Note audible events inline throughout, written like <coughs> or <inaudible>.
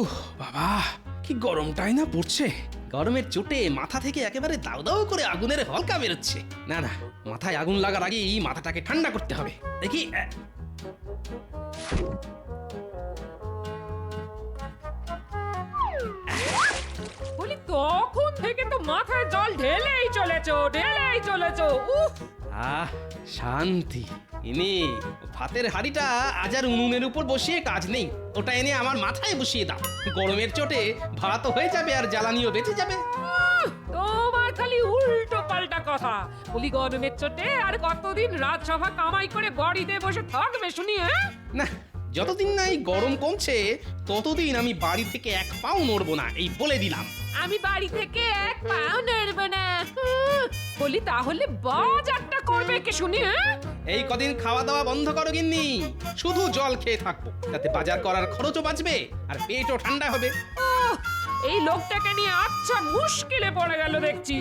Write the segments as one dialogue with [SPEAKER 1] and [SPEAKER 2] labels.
[SPEAKER 1] উহ বাবা কি গরমটাই না পড়ছে। গরমের চোটে মাথা থেকে একেবারে দাউ দাউ করে আগুনের হলকা বেরোচ্ছে। না না মাথায় আগুন লাগার আগেই মাথাটাকে ঠান্ডা করতে হবে। দেখি
[SPEAKER 2] বলি তখন থেকে তো মাথায় জল ঢেলেই চলেছো ঢেলেই চলেছো উফ
[SPEAKER 1] আহ শান্তি। ইনি ভাতের হাড়িটা আজ আর উনুনের উপর বসিয়ে কাজ নেই। ওটা এনে আমার মাথায় বসিয়ে দাও। গরমের চোটে ভাত হয়ে যাবে আর জ্বালানিও বেঁচে যাবে।
[SPEAKER 2] তোমার খালি উল্টো পাল্টা কথা। বলি গরমের চোটে আর কতদিন রাজসভা কামাই করে বাড়িতে বসে থাকবে শুনি হ্যাঁ?
[SPEAKER 1] না যতদিন না এই গরম কমছে ততদিন আমি বাড়ি থেকে এক পাও নড়বো না এই বলে দিলাম।
[SPEAKER 2] আমি বাড়ি থেকে এক পাও নেড়ব না। বলি তাহলে বাজারটা করবে কি শুনি হ্যাঁ?
[SPEAKER 1] এই কদিন খাওয়া দাওয়া বন্ধ করো গিন্নি। শুধু জল খেয়ে থাকব তাতে বাজার করার খরচও বাঁচবে আর পেটও ঠান্ডা হবে।
[SPEAKER 2] আহ, এই লোকটাকে নিয়ে আচ্ছা মুশকিলে পড়ে গেল দেখছি।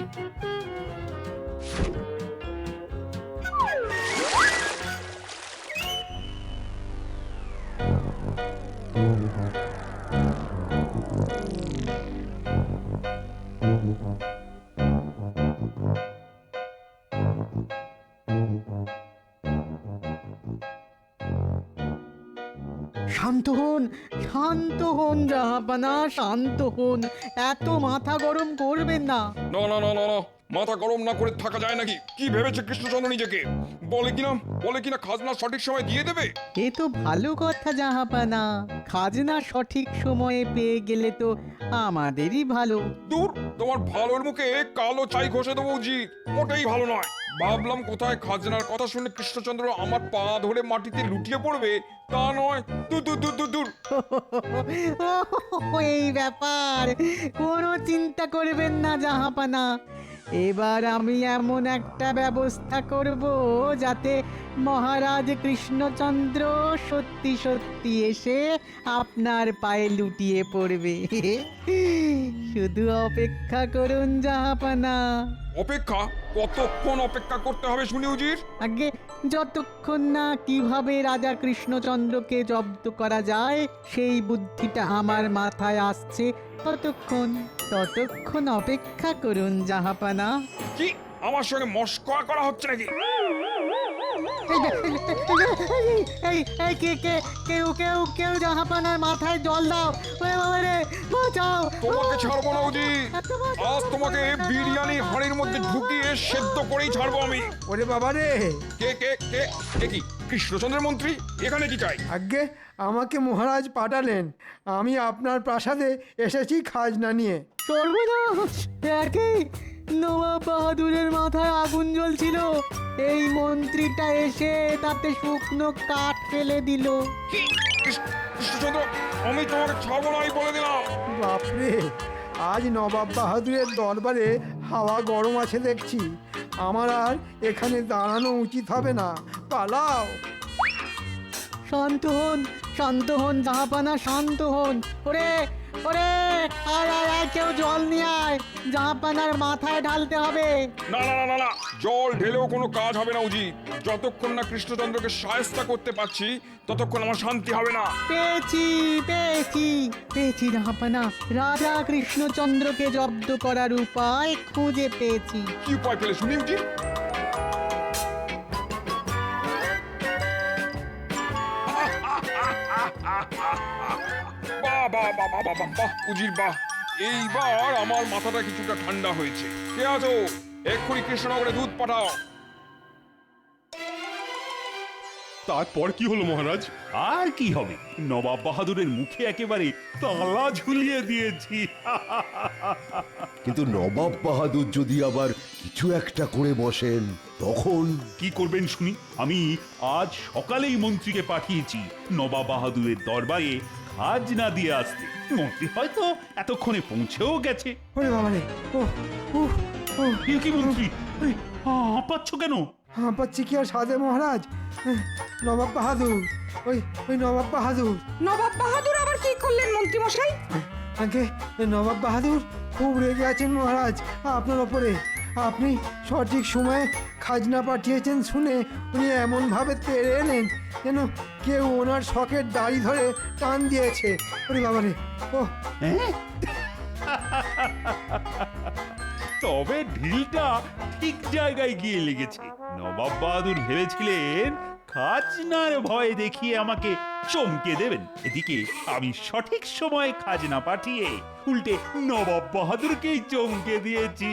[SPEAKER 3] শান্ত হন শান্ত হন জাহাপানা শান্ত হন। এত মাথা গরম করবেন না।
[SPEAKER 4] না না না না মাথা গরম না করে থাকা যায় নাকি? কি ভেবেছে কৃষ্ণচন্দ্র নিজেকে? বলে কিনা? বলে কিনা খাজনা সঠিক সময় দিয়ে দেবে?
[SPEAKER 3] এ তো ভালো কথা জাহাপানা। খাজনা সঠিক সময়ে পেয়ে গেলে তো আমাদেরই ভালো।
[SPEAKER 4] দূর তোমার ভালোর মুখে কালো চাই ঘষে দেবো উচিত মোটেই ভালো নয়। ভাবলাম কোথায় খাজনার কথা শুনে কৃষ্ণচন্দ্র আমার পা ধরে মাটিতে লুটিয়ে পড়বে? তা নয়। দূর দূর দূর দূর দূর। <laughs>
[SPEAKER 3] এই ব্যাপার। কোনো চিন্তা করবেন না জাহাপানা। এবার আমি এমন একটা ব্যবস্থা করব যাতে মহারাজ কৃষ্ণচন্দ্র সত্যি সত্যি এসে আপনার পায়ে লুটিয়ে পড়বে। শুধু অপেক্ষা করুন জাহাপানা।
[SPEAKER 4] অপেক্ষা? কতক্ষণ অপেক্ষা করতে হবে শুনি উজির?
[SPEAKER 3] আগে যতক্ষণ না কীভাবে রাজা কৃষ্ণচন্দ্রকে জব্দ করা যায় সেই বুদ্ধিটা আমার মাথায় আসছে। ততক্ষণ ততক্ষণ অপেক্ষা করুন জাহাপানা।
[SPEAKER 4] কি? আমার সঙ্গে মস্করা করা হচ্ছে নাকি?
[SPEAKER 3] কেউ কেউ কেউ জাহাপানার মাথায় জল দাও রে বাঁচাও
[SPEAKER 4] তোমাকে ছাড়বো না উজির আজ তোমাকে বিরিয়ানি হাঁড়ির মধ্যে ঢুকিয়ে সেদ্ধ করেই ছাড়বো আমি।
[SPEAKER 5] ওরে বাবা রে।
[SPEAKER 4] কে কে কে কে কি? কৃষ্ণচন্দ্রের মন্ত্রী? এখানে কি চাই?
[SPEAKER 5] আগে আমাকে মহারাজ পাঠালেন। আমি আপনার প্রাসাদে এসেছি খাজনা নিয়ে।
[SPEAKER 3] সর্বনাশ! একই নবাব বাহাদুরের মাথায় আগুন জ্বলছিল। এই মন্ত্রীটা এসে তাতে শুকনো কাঠ ফেলে দিল।
[SPEAKER 4] আমি তোমাকে ছাড়বো বলে দিলাম।
[SPEAKER 5] বাপরে আজ নবাব বাহাদুরের দরবারে হাওয়া গরম আছে দেখছি। আমার আর এখানে দাঁড়ানো উচিত হবে না। পালাও।
[SPEAKER 3] শান্ত হন শান্ত হন জাহাপানা শান্ত হন। ওরে ওরে আয় আয় আয় কেউ জল নিয়ে আয় জাহাপানার মাথায় ঢালতে হবে।
[SPEAKER 4] না না না না না জল ঢেলেও কোনো কাজ হবে না উচিত যতক্ষণ না কৃষ্ণচন্দ্রকে সায়স্তা করতে পারছি ততক্ষণ আমার শান্তি হবে না।
[SPEAKER 3] পেয়েছি পেয়েছি পেয়েছি জাহাপানা রাজা কৃষ্ণচন্দ্রকে জব্দ করার উপায় খুঁজে পেয়েছি।
[SPEAKER 4] কি উপায় পেলে শুনি উচিত বাহ উজির বাহ। এইবার আমার মাথাটা কিছুটা ঠান্ডা হয়েছে। কে আছো? এক্ষুনি কৃষ্ণনগরে দুধ পাঠাও।
[SPEAKER 6] তারপর কি হলো মহারাজ?
[SPEAKER 7] আর কি হবে? নবাব বাহাদুরের মুখে একেবারে তালা ঝুলিয়ে দিয়েছি।
[SPEAKER 8] কিন্তু নবাব বাহাদুর যদি আবার কিছু একটা করে বসেন তখন?
[SPEAKER 7] কি করবেন শুনি? আমি আজ সকালেই মন্ত্রীকে পাঠিয়েছি নবাব বাহাদুরের দরবারে খাজনা দিয়ে আসতে। মন্ত্রী হয়তো এতক্ষণে পৌঁছেও গেছে।
[SPEAKER 5] ওরে বাবা রে ও উহ ও।
[SPEAKER 7] এ কি মন্ত্রী? আরে, হাঁপাচ্ছ কেন?
[SPEAKER 5] হাঁপাচ্ছি কি আর সাদে মহারাজ? এহ, নবাব বাহাদুর ওই ওই নবাব বাহাদুর।
[SPEAKER 9] নবাব বাহাদুর আবার কি করলেন মন্ত্রীমশাই
[SPEAKER 5] আগে নবাব বাহাদুর খুব রেগে আছেন মহারাজ আপনার ওপরে। আপনি সঠিক সময়ে খাজনা পাঠিয়েছেন শুনে উনি এমনভাবে তেড়ে এলেন যেন কেউ ওনার শখের দাড়ি ধরে টান দিয়েছে। ওরে বাবারে ও
[SPEAKER 7] হ্যাঁ? তবে ঢিলটা ঠিক জায়গায় গিয়ে লেগেছে। নবাব বাহাদুর ভেবেছিলেন খাজনার ভয় দেখিয়ে আমাকে চমকে দেবেন। এদিকে আমি সঠিক সময়ে খাজনা পাঠিয়ে উল্টে নবাব বাহাদুরকেই চমকে দিয়েছি।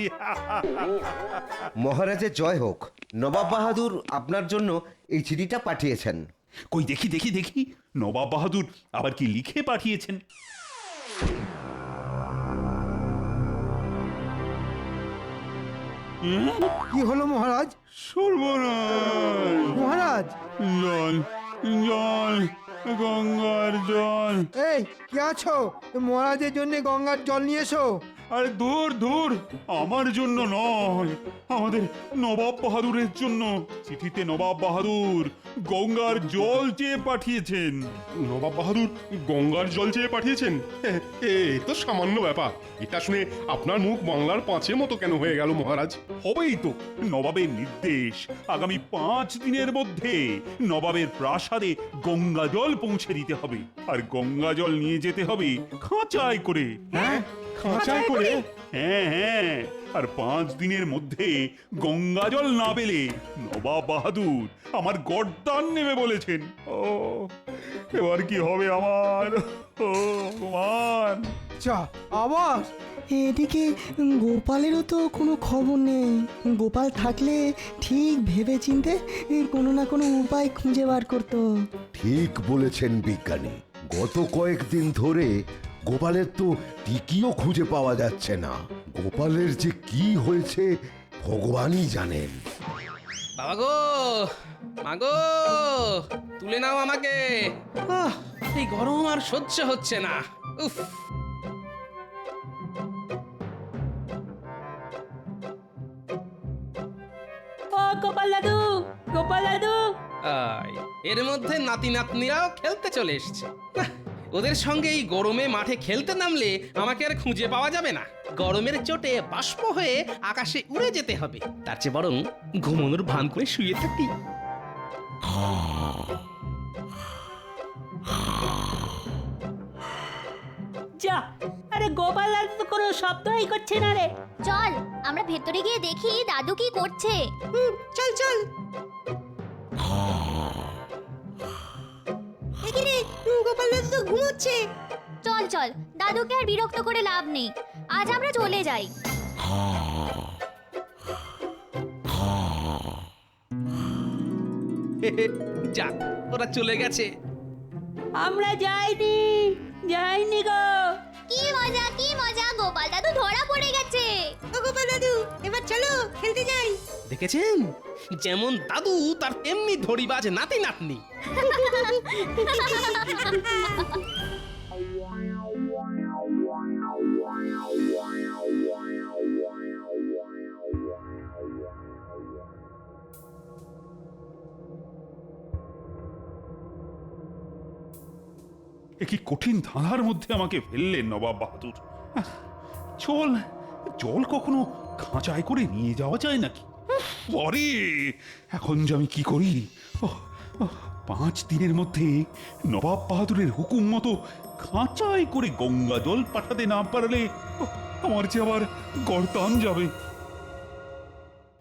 [SPEAKER 10] মহারাজের জয় হোক। নবাব বাহাদুর আপনার জন্য এই চিঠিটা পাঠিয়েছেন।
[SPEAKER 7] কই দেখি দেখি দেখি। নবাব বাহাদুর আবার কি লিখে পাঠিয়েছেন?
[SPEAKER 5] কি হলো মহারাজ?
[SPEAKER 7] সর্বনাশ।
[SPEAKER 5] মহারাজ!
[SPEAKER 7] জল জল গঙ্গার জল।
[SPEAKER 5] এই কে আছো? মহারাজের জন্য গঙ্গার জল নিয়ে এসো।
[SPEAKER 7] আরে দূর দূর। আমার জন্য নয় আমাদের নবাব বাহাদুরের জন্য। চিঠিতে নবাব বাহাদুর গঙ্গার জল চেয়ে পাঠিয়েছেন।
[SPEAKER 6] নবাব বাহাদুর গঙ্গার জল চেয়ে পাঠিয়েছেন? এ তো সামান্য ব্যাপার। এটা শুনে আপনার মুখ বাংলার পাঁচের মতো কেন হয়ে গেল মহারাজ?
[SPEAKER 7] হবেই তো নবাবের নির্দেশ। আগামী পাঁচ দিনের মধ্যে নবাবের প্রাসাদে গঙ্গা জল পৌঁছে দিতে হবে। আর গঙ্গা জল নিয়ে যেতে হবে খাঁচায় করে।
[SPEAKER 6] হ্যাঁ? খাঁচায় করে।
[SPEAKER 7] হ্যাঁ হ্যাঁ। আর পাঁচ দিনের মধ্যে গঙ্গা জল না পেলে নবাব বাহাদুর আমার গর্দান নেবে বলেছেন। ও এবার কি হবে আমার? ও ভগবান।
[SPEAKER 5] চা আবার?
[SPEAKER 11] এদিকে গোপালেরও তো কোনো খবর নেই। গোপাল থাকলে ঠিক ভেবে চিনতে কোনো না কোনো উপায় খুঁজে বার করতো।
[SPEAKER 8] ঠিক বলেছেন বিজ্ঞানী। গত কয়েকদিন ধরে গোপালের তো টিকিও খুঁজে পাওয়া যাচ্ছে না। গোপালের যে কি হয়েছে ভগবানই জানেন।
[SPEAKER 1] বাবা গো মাগো তুলে নাও আমাকে। আহ, এই গরম আর সহ্য হচ্ছে না। উফ।
[SPEAKER 9] ও গোপাল দাদু গোপাল দাদু।
[SPEAKER 1] আয়, এর মধ্যে নাতি নাতনিরাও খেলতে চলে এসছে। নাহ, ওদের সঙ্গে এই গরমে মাঠে খেলতে নামলে আমাকে আর খুঁজে পাওয়া যাবে না। গরমের চোটে বাষ্প হয়ে আকাশে উড়ে যেতে হবে। তার চেয়ে বরং ঘুমানোর ভান করে শুয়ে থাকি।
[SPEAKER 9] যা আরে গোপাল দাদু তো কোনো শব্দই করছে না রে।
[SPEAKER 12] চল আমরা ভেতরে গিয়ে দেখি দাদু কি করছে।
[SPEAKER 9] হুম চল চল। গোপাল দাদু তো ঘুমোচ্ছে।
[SPEAKER 12] চল চল দাদুকে আর বিরক্ত করে লাভ নেই। আজ আমরা চলে যাই। <laughs>
[SPEAKER 1] যাক ওরা চলে গেছে।
[SPEAKER 9] আমরা যাইনি যাইনি গো।
[SPEAKER 12] কি মজা কি মজা গোপাল দাদু ধরা পড়ে গেছে।
[SPEAKER 9] ও গোপাল দাদু এবার চলো খেলতে যাই।
[SPEAKER 1] দেখেছেন? যেমন দাদু তার তেমনি ধরিবাজ নাতি নাতনি।
[SPEAKER 7] একই কঠিন ধাঁধার মধ্যে আমাকে ফেললেন নবাব বাহাদুর? চল জল কখনো খাঁচায় করে নিয়ে যাওয়া যায় নাকি? পরে? এখন যে আমি কি করি? পাঁচ দিনের মধ্যে নবাব বাহাদুরের হুকুম মতো খাঁচায় করে গঙ্গা জল পাঠাতে না পারলে আমার যে আবার গর্তান যাবে।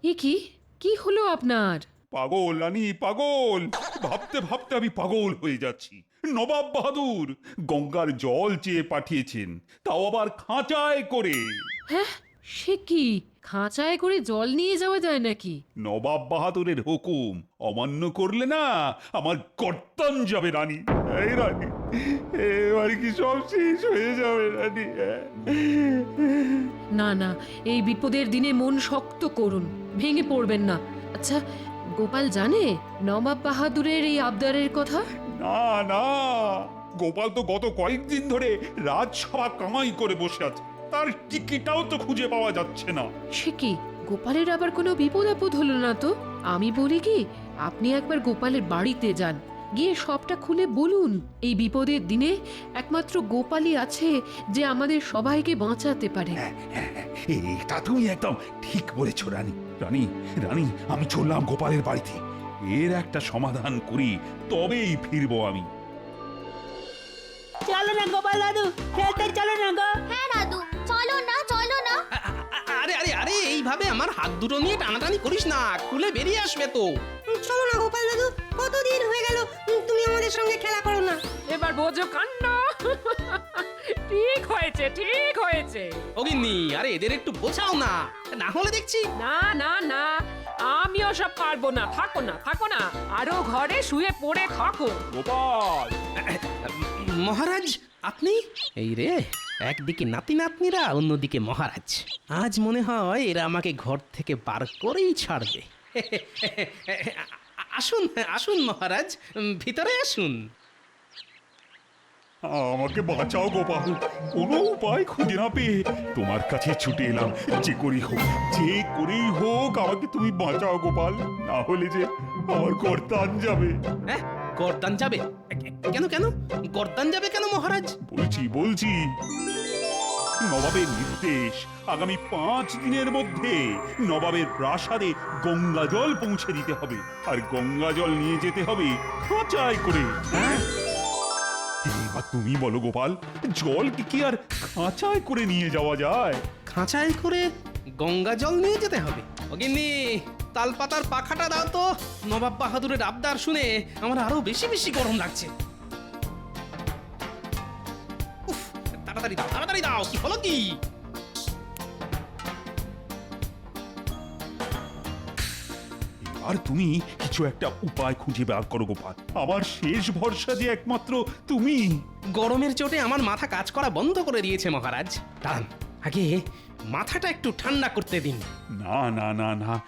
[SPEAKER 2] এ কি? কি হলো আপনার?
[SPEAKER 7] পাগল রানী পাগল! ভাবতে ভাবতে আমি পাগল হয়ে যাচ্ছি। নবাব বাহাদুর গঙ্গার জল চেয়ে পাঠিয়েছেন তাও আবার খাঁচায় করে।
[SPEAKER 2] হ্যাঁ সে কি? খাঁচায় করে জল নিয়ে যাওয়া যায় নাকি?
[SPEAKER 7] নবাব বাহাদুরের হুকুম অমান্য করলে না আমার কর্তন যাবে রানী। এই রানী এবার কি সব শেষ হয়ে যাবে রানী?
[SPEAKER 2] না না এই বিপদের দিনে মন শক্ত করুন ভেঙে পড়বেন না। আচ্ছা গোপাল জানে নবাব বাহাদুরের এই আবদারের কথা?
[SPEAKER 7] না না গোপাল তো গত কয়েকদিন ধরে রাজসভা কামাই করে বসে আছে। তার টিকিটাও তো খুঁজে পাওয়া যাচ্ছে না।
[SPEAKER 2] সে কি? গোপালের আবার কোনো বিপদ আপদ হলো না তো? আমি বলি কি আপনি একবার গোপালের বাড়িতে যান। গিয়ে সবটা খুলে বলুন। এই বিপদের দিনে একমাত্র গোপালই আছে যে আমাদের সবাইকে বাঁচাতে পারে।
[SPEAKER 7] এটা তুমি একদম ঠিক বলেছ রানী। রানী রানী আমি চললাম গোপালের বাড়িতে। এর একটা সমাধান করি তবেই ফিরবো আমি।
[SPEAKER 9] চলো না গোপাল দাদু খেলতে চলো না গো।
[SPEAKER 12] হ্যাঁ দাদু। চলো না চলো না।
[SPEAKER 1] আরে আরে আরে এইভাবে আমার হাত দুটো নিয়ে টানাটানি করিস না খুলে বেরিয়ে আসবে তো।
[SPEAKER 9] চলো না গোপাল দাদু কতদিন হয়ে গেল তুমি আমাদের সঙ্গে খেলা করো না।
[SPEAKER 2] এবার বোঝো কাণ্ড ঠিক হয়েছে ঠিক হয়েছে।
[SPEAKER 1] অগিন্নি আরে এদের একটু বোঝাও না। না হলে দেখছি।
[SPEAKER 2] না না না আমিও সব পারব না থাকো না থাকো না আরও ঘরে শুয়ে পড়ে থাকো।
[SPEAKER 4] গোপাল। <coughs>
[SPEAKER 1] মহারাজ আপনি? এই রে একদিকে নাতি নাতনিরা অন্যদিকে মহারাজ। আজ মনে হয় এরা আমাকে ঘর থেকে বার করেই ছাড়বে। <laughs> আসুন আসুন মহারাজ ভিতরে আসুন।
[SPEAKER 7] আমাকে বাঁচাও গোপাল কোনো উপায় খুঁজে না পেয়ে তোমার কাছে ছুটে এলাম যে করেই হোক যে করেই হোক আমাকে তুমি বাঁচাও গোপাল না হলে যে আমার কর্তান যাবে।
[SPEAKER 1] হ্যাঁ গরদান যাবে? কেন কেন? গরদান যাবে কেন মহারাজ?
[SPEAKER 7] বলছি বলছি। নবাবের নির্দেশ। আগামী পাঁচ দিনের মধ্যে নবাবের প্রাসাদে গঙ্গা জল পৌঁছে দিতে হবে। আর গঙ্গা জল নিয়ে যেতে হবে খাঁচায় করে। হ্যাঁ? এবার তুমি বলো গোপাল জল কি কি আর খাঁচায় করে নিয়ে যাওয়া যায়?
[SPEAKER 1] খাঁচায় করে গঙ্গা জল নিয়ে যেতে হবে? অগিন্নি তালপাতার পাখাটা দাও তো। নবাব বাহাদুরের আবদার শুনে আমার আরও বেশি বেশি গরম লাগছে। উফ, তাড়াতাড়ি দাও তাড়াতাড়ি দাও কি হলো কি?
[SPEAKER 7] আর তুমি কিছু একটা উপায় খুঁজে বার করো গোপাল। আমার শেষ ভরসা যে একমাত্র তুমি।
[SPEAKER 1] গরমের চোটে আমার মাথা কাজ করা বন্ধ করে দিয়েছে মহারাজ। দাঁড়ান আগে মাথাটা একটু ঠান্ডা করতে দিন।
[SPEAKER 7] না না না না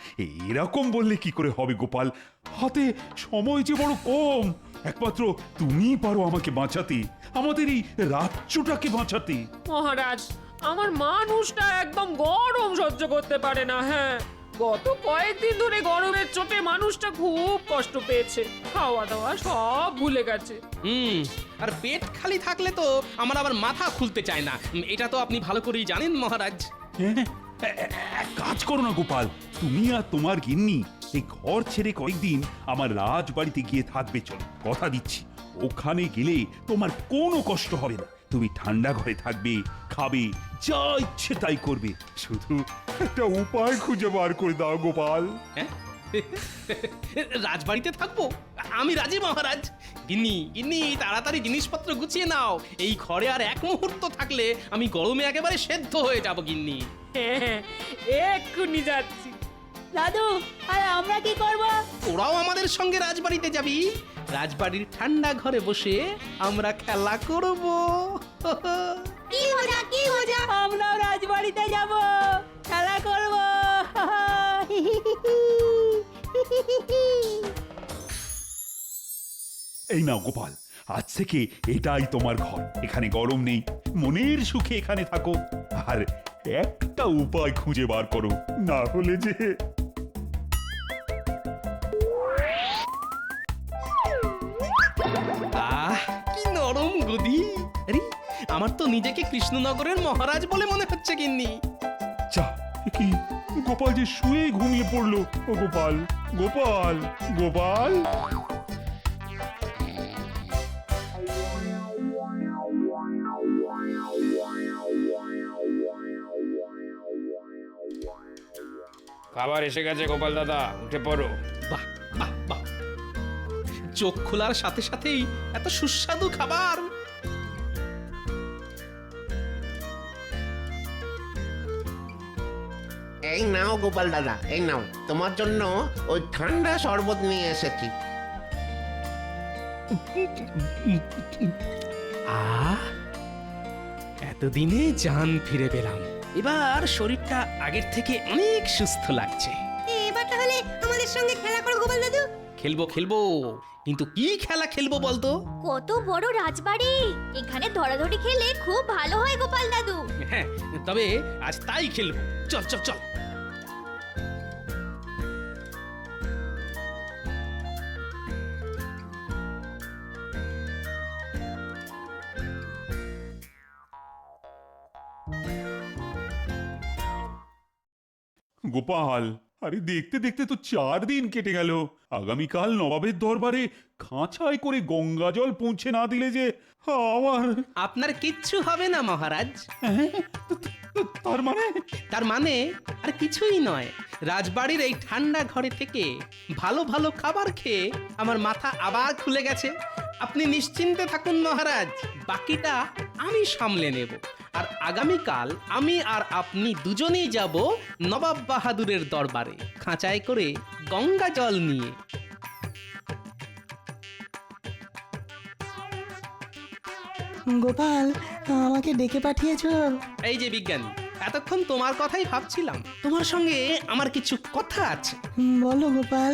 [SPEAKER 7] এরকম বললে কি করে হবে গোপাল? হাতে সময় যে বড় কম। একমাত্র তুমি পারো আমাকে বাঁচাতে। আমাদের এই রাজ্যটাকে বাঁচাতে।
[SPEAKER 2] মহারাজ আমার মানুষটা একদম গরম সহ্য করতে পারে না হ্যাঁ। গত কয়েকদিন ধরে গরমের চোটে মানুষটা খুব কষ্ট পেয়েছে। খাওয়া দাওয়া সব ভুলে গেছে।
[SPEAKER 1] হুম আর পেট খালি থাকলে তো আমার আবার মাথা খুলতে চায় না। উম, এটা তো আপনি ভালো করেই জানেন মহারাজ।
[SPEAKER 7] হ্যাঁ, এ- এক কাজ করো না গোপাল। তুমি আর তোমার গিন্নি এই ঘর ছেড়ে কয়েকদিন আমার রাজবাড়িতে গিয়ে থাকবে চলো। কথা দিচ্ছি ওখানে গেলে তোমার কোনো কষ্ট হবে না। তুমি ঠান্ডা ঘরে থাকবে খাবে যা ইচ্ছে তাই করবে। শুধু একটা উপায় খুঁজে বার করে দাও গোপাল।
[SPEAKER 1] হ্যাঁ? <laughs> রাজবাড়িতে থাকব? আমি রাজি মহারাজ। গিন্নি গিন্নি তাড়াতাড়ি জিনিসপত্র গুছিয়ে নাও। এই ঘরে আর এক মুহূর্ত থাকলে আমি গরমে একেবারে সেদ্ধ হয়ে যাব গিন্নি। <laughs>
[SPEAKER 2] এক্ষুনি যাচ্ছি।
[SPEAKER 9] দাদু আর আমরা কি করব?
[SPEAKER 1] তোরাও আমাদের সঙ্গে রাজবাড়িতে যাবি। রাজবাড়ির ঠান্ডা ঘরে বসে আমরা খেলা করব।
[SPEAKER 12] কি মজা কি মজা।
[SPEAKER 9] আমরাও রাজবাড়িতে যাব। খেলা করব।
[SPEAKER 7] এই নাও গোপাল আজ থেকে এটাই তোমার ঘর। এখানে গরম নেই মনের সুখে এখানে থাকো। আর একটা উপায় খুঁজে বার করো না হলে যে
[SPEAKER 1] আমার তো নিজেকে কৃষ্ণনগরের মহারাজ বলে মনে হচ্ছে গিন্নি।
[SPEAKER 7] যা কি গোপাল যে শুয়ে ঘুমিয়ে পড়ল। ও গোপাল গোপাল গোপাল।
[SPEAKER 4] খাবার এসে গেছে গোপাল দাদা উঠে পড়ো।
[SPEAKER 1] বাহ বাহ বাহ। চোখ খোলার সাথে সাথেই এত সুস্বাদু খাবার।
[SPEAKER 13] এই নাও গোপাল দাদা এই নাও। তোমার জন্য ওই ঠান্ডা শরবত নিয়ে এসেছি।
[SPEAKER 1] আহ এতদিনে জান ফিরে পেলাম। এবার শরীরটা আগের থেকে অনেক সুস্থ লাগছে।
[SPEAKER 9] এবার তাহলে আমাদের সঙ্গে খেলা করো গোপাল দাদু।
[SPEAKER 1] খেলব খেলব। কিন্তু কি খেলা খেলব বলতো?
[SPEAKER 12] কত বড় রাজবাড়ি। এখানে ধরাধরি খেলে খুব ভালো হয় গোপাল দাদু।
[SPEAKER 1] হ্যাঁ তবে আজ তাই খেলব। চল চল চল।
[SPEAKER 7] গোপাল আরে দেখতে দেখতে তো চার দিন কেটে গেল। আগামীকাল নবাবের দরবারে খাঁচায় করে গঙ্গা জল পৌঁছে না দিলে যে আমার
[SPEAKER 1] আপনার কিচ্ছু হবে না মহারাজ।
[SPEAKER 7] তার মানে?
[SPEAKER 1] তার মানে আর কিছুই নয়। রাজবাড়ির এই ঠান্ডা ঘরে থেকে ভালো ভালো খাবার খেয়ে আমার মাথা আবার খুলে গেছে। আপনি নিশ্চিন্তে থাকুন মহারাজ। বাকিটা আমি সামলে নেব। আর আগামীকাল আমি আর আপনি দুজনেই যাব নবাব বাহাদুরের দরবারে খাঁচায় করে গঙ্গা জল নিয়ে।
[SPEAKER 11] গোপাল আমাকে ডেকে পাঠিয়েছো?
[SPEAKER 1] এই যে বিজ্ঞানী এতক্ষণ তোমার কথাই ভাবছিলাম। তোমার সঙ্গে আমার কিছু কথা আছে।
[SPEAKER 11] বলো গোপাল।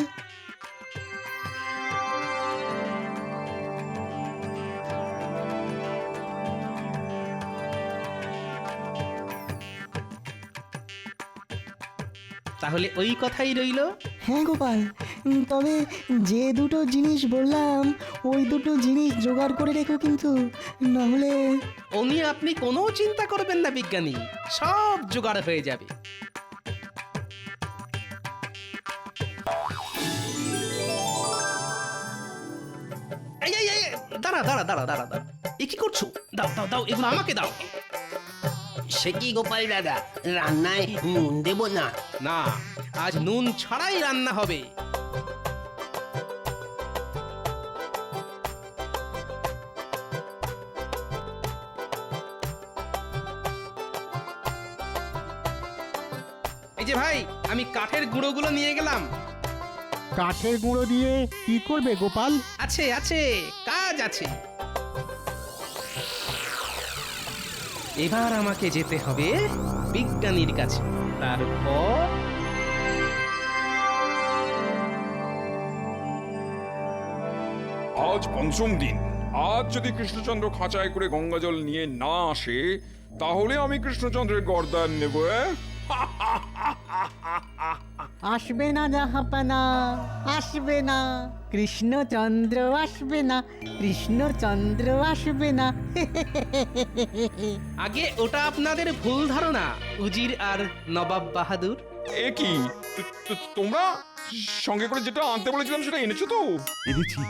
[SPEAKER 1] তাহলে ওই কথাই রইল।
[SPEAKER 11] হ্যাঁ গোপাল উম, তবে যে দুটো জিনিস বললাম ওই দুটো জিনিস জোগাড় করে রেখো কিন্তু নাহলে
[SPEAKER 1] ও নিয়ে আপনি কোনো চিন্তা করবেন না বিজ্ঞানী সব জোগাড় হয়ে যাবে। এই, এই, এই, দাঁড়া দাঁড়া দাঁড়া দাঁড়া দাঁড়া। এ কি করছ? দাও দাও দাও এগুলো আমাকে দাও।
[SPEAKER 13] সে কি গোপাল দাদা রান্নায় নুন দেব না।
[SPEAKER 1] না আজ নুন ছাড়াই রান্না হবে। এই যে ভাই আমি কাঠের গুঁড়োগুলো নিয়ে গেলাম।
[SPEAKER 3] কাঠের গুঁড়ো দিয়ে কি করবে গোপাল?
[SPEAKER 1] আছে আছে কাজ আছে। এবার আমাকে যেতে হবে বিজ্ঞানীর কাছে তারপর
[SPEAKER 4] আজ পঞ্চম দিন আজ যদি কৃষ্ণচন্দ্র খাঁচায় করে গঙ্গাজল নিয়ে না আসে, তাহলে আমি কৃষ্ণচন্দ্রের গর্দান নেব?
[SPEAKER 3] আসবে না জাহাপানা আসবে না। কৃষ্ণচন্দ্র আসবে না কৃষ্ণচন্দ্র আসবে না। <laughs>
[SPEAKER 1] আগে ওটা আপনাদের ভুল ধারণা উজির আর নবাব বাহাদুর।
[SPEAKER 4] এ কি? তো- তোমরা সঙ্গে করে যেটা আনতে বলেছিলাম সেটা এনেছো তো?
[SPEAKER 7] এনেছি।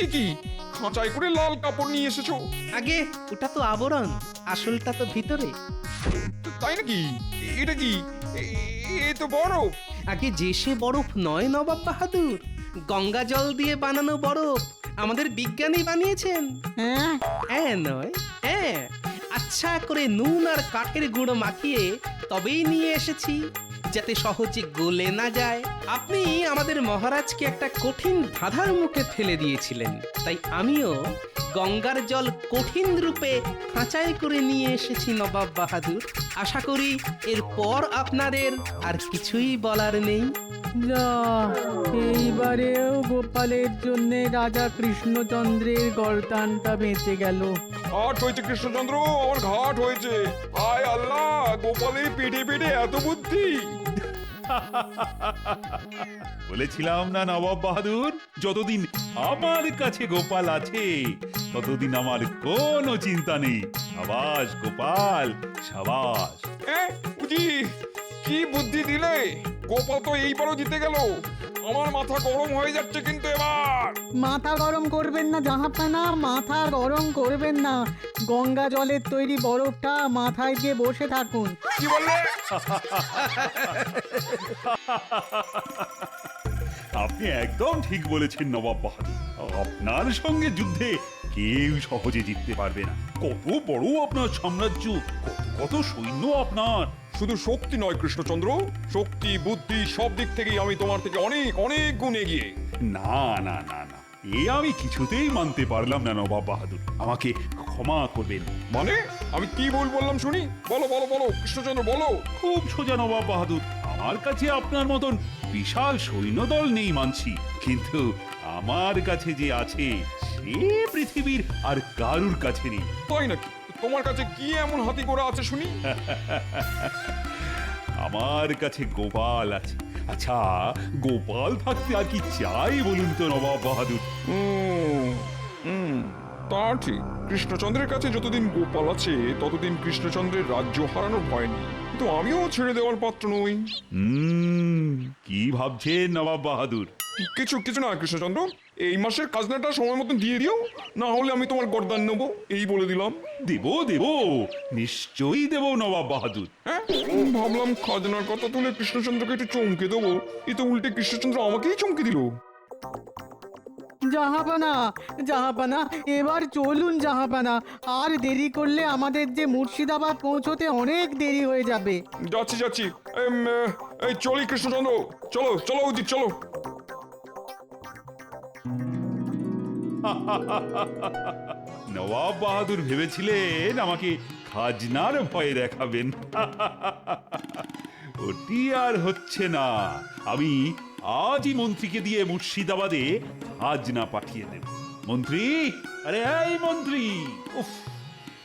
[SPEAKER 4] এ কি? খাঁচায় করে লাল কাপড় নিয়ে এসেছ?
[SPEAKER 1] আগে ওটা তো আবরণ আসলটা তো ভিতরে।
[SPEAKER 4] তো- তাই নাকি? এটা কি? এ- এ তো বরফ।
[SPEAKER 1] আগে যে সে বরফ নয় নবাব বাহাদুর গঙ্গা জল দিয়ে বানানো বরফ আমাদের বিজ্ঞানী বানিয়েছেন।
[SPEAKER 3] হ্যাঁ।
[SPEAKER 1] হ্যাঁ নয় হ্যাঁ আচ্ছা করে নুন আর কাঠের গুঁড়ো মাখিয়ে তবেই নিয়ে এসেছি। যাতে সহজে গলে না যায়। আপনি আমাদের মহারাজকে একটা কঠিন ধাঁধার মুখে ফেলে দিয়েছিলেন। তাই আমিও গঙ্গার জল কঠিন রূপে খাঁচায় করে নিয়ে এসেছি নবাব বাহাদুর। আশা করি এরপর আপনাদের আর কিছুই বলার নেই।
[SPEAKER 3] যা এইবারেও গোপালের জন্য রাজা কৃষ্ণচন্দ্রের গরদানটা বেঁচে গেল।
[SPEAKER 4] ঘাট হয়েছে কৃষ্ণচন্দ্র আমার ঘাট হয়েছে। আয় আল্লাহ গোপালের পেটে পেটে এত বুদ্ধি। <laughs>
[SPEAKER 7] বলেছিলাম না নবাব বাহাদুর? যতদিন আমার কাছে গোপাল আছে ততদিন আমার কোনো চিন্তা নেই। সাবাস গোপাল সাবাস।
[SPEAKER 4] কি বুদ্ধি দিলে? গোপাল তো এইবারও জিতে গেল। আমার মাথা গরম হয়ে যাচ্ছে কিন্তু এবার।
[SPEAKER 3] মাথা গরম করবেন না জাহাপানা মাথা গরম করবেন না। গঙ্গা জলের তৈরি বরফটা মাথায় দিয়ে বসে থাকুন।
[SPEAKER 4] কি বললে?
[SPEAKER 7] আপনি একদম ঠিক বলেছেন নবাব বাহাদুর। আপনার সঙ্গে যুদ্ধে কেউ সহজে জিততে পারবে না। কত বড় আপনার সাম্রাজ্য কত কত সৈন্য আপনার।
[SPEAKER 4] শুধু শক্তি নয় কৃষ্ণচন্দ্র। শক্তি বুদ্ধি সব দিক থেকেই আমি তোমার থেকে অনেক অনেক গুণ এগিয়ে।
[SPEAKER 7] না না না না। এ আমি কিছুতেই মানতে পারলাম না নবাব বাহাদুর। আমাকে ক্ষমা করবেন।
[SPEAKER 4] মানে? আমি কি ভুল বললাম শুনি? বলো বলো বলো কৃষ্ণচন্দ্র বলো।
[SPEAKER 7] খুব সোজা নবাব বাহাদুর। আমার কাছে আপনার মতন বিশাল সৈন্যদল নেই মানছি। কিন্তু আমার কাছে যে আছে সে পৃথিবীর আর কারুর কাছে নেই।
[SPEAKER 4] তাই নাকি? তোমার কাছে কি এমন হাতি করা আছে শুনি? <laughs>
[SPEAKER 7] আমার কাছে গোপাল আছে। আচ্ছা গোপাল থাকতে আর কি চাই বলুন তো নবাব বাহাদুর?
[SPEAKER 4] তা ঠিক। কৃষ্ণচন্দ্রের কাছে যতদিন গোপাল আছে ততদিন কৃষ্ণচন্দ্রের রাজ্য হারানোর ভয় নেই। কিন্তু আমিও ছেড়ে দেওয়ার পাত্র নই।
[SPEAKER 7] হুম কি ভাবছেন নবাব বাহাদুর?
[SPEAKER 4] কিছু কিছু না কৃষ্ণচন্দ্র। এই মাসের খাজনাটা সময় মতন দিয়ে দিও না হলে আমি তোমার গরদান নেব এই বলে দিলাম।
[SPEAKER 7] দেব দেব নিশ্চয়ই দেব নবাব বাহাদুর।
[SPEAKER 4] হ্যাঁ? ভাবলাম খাজনার কথা তুলে কৃষ্ণচন্দ্রকে একটু চমকে দেবো এ তো উল্টে কৃষ্ণচন্দ্র আমাকেই চমকে দিল।
[SPEAKER 3] জাহাপানা জাহাপানা এবার চলুন জাহাপানা। আর দেরি করলে আমাদের যে মুর্শিদাবাদ পৌঁছোতে অনেক দেরি হয়ে যাবে।
[SPEAKER 4] যাচ্ছি যাচ্ছি। এম, এই চলি কৃষ্ণচন্দ্র। চলো চলো উচিত চলো। <laughs>
[SPEAKER 7] নবাব বাহাদুর ভেবেছিলেন আমাকে খাজনার ভয় দেখাবেন। <laughs> ওটি আর হচ্ছে না। আমি আজই মন্ত্রীকে দিয়ে মুর্শিদাবাদে খাজনা পাঠিয়ে দেব। মন্ত্রী? আরে এই মন্ত্রী! উফ,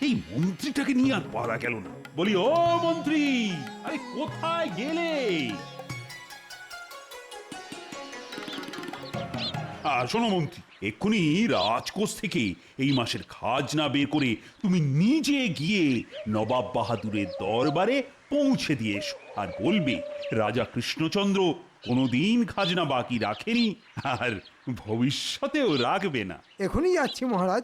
[SPEAKER 7] এই মন্ত্রীটাকে নিয়ে আর পারা গেল না। বলি, ও মন্ত্রী, আরে কোথায় গেলে? শোনো মন্ত্রী, এক্ষুনি রাজকোষ থেকে এই মাসের খাজনা বের করে তুমি নিজে গিয়ে নবাব বাহাদুরের দরবারে পৌঁছে দিয়ে এসো। আর বলবে, রাজা কৃষ্ণচন্দ্র কোনোদিন খাজনা বাকি রাখেনি আর ভবিষ্যতেও রাখবে না।
[SPEAKER 5] এখনই যাচ্ছি মহারাজ।